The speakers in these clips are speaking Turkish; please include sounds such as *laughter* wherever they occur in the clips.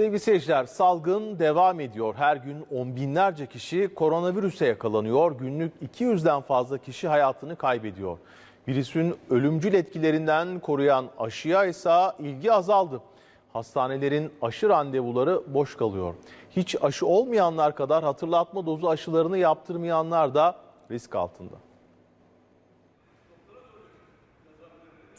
Sevgili seyirciler, salgın devam ediyor. Her gün on binlerce kişi koronavirüse yakalanıyor. Günlük 200'den fazla kişi hayatını kaybediyor. Virüsün ölümcül etkilerinden koruyan aşıya ise ilgi azaldı. Hastanelerin aşı randevuları boş kalıyor. Hiç aşı olmayanlar kadar hatırlatma dozu aşılarını yaptırmayanlar da risk altında.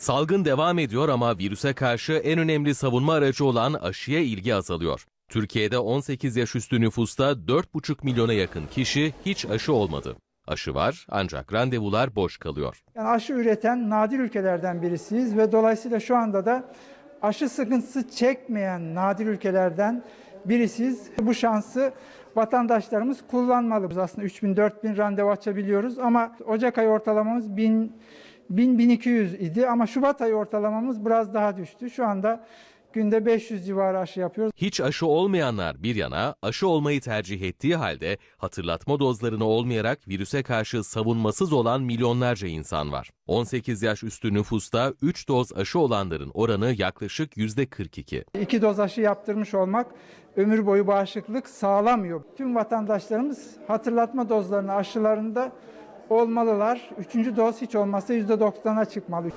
Salgın devam ediyor ama virüse karşı en önemli savunma aracı olan aşıya ilgi azalıyor. Türkiye'de 18 yaş üstü nüfusta 4,5 milyona yakın kişi hiç aşı olmadı. Aşı var ancak randevular boş kalıyor. Yani aşı üreten nadir ülkelerden birisiyiz ve dolayısıyla şu anda da aşı sıkıntısı çekmeyen nadir ülkelerden birisiyiz. Bu şansı vatandaşlarımız kullanmalı. Aslında 3000 4000 randevu açabiliyoruz ama Ocak ayı ortalamamız 1000 1000-1200 idi ama Şubat ayı ortalamamız biraz daha düştü. Şu anda günde 500 civarı aşı yapıyoruz. Hiç aşı olmayanlar bir yana aşı olmayı tercih ettiği halde hatırlatma dozlarını olmayarak virüse karşı savunmasız olan milyonlarca insan var. 18 yaş üstü nüfusta 3 doz aşı olanların oranı yaklaşık %42. İki doz aşı yaptırmış olmak ömür boyu bağışıklık sağlamıyor. Tüm vatandaşlarımız hatırlatma dozlarını aşılarında olmalılar. Üçüncü doz hiç olmazsa %90'a çıkmalı.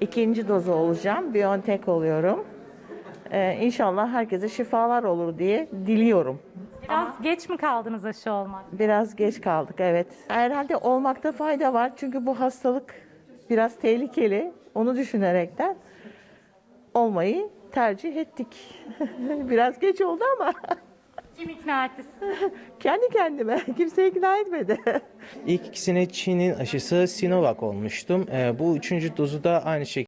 İkinci dozu olacağım. Biontech oluyorum. Ee, inşallah herkese şifalar olur diye diliyorum. Biraz geç mi kaldınız aşı olmak? Biraz geç kaldık evet. Herhalde olmakta fayda var. Çünkü bu hastalık biraz tehlikeli. Onu düşünerekten olmayı tercih ettik. *laughs* biraz geç oldu ama *laughs* Kim ikna etti sizi? *laughs* kendi kendime *laughs* kimse ikna etmedi. İlk ikisine Çin'in aşısı Sinovac olmuştum. Ee, bu üçüncü dozu da aynı şekilde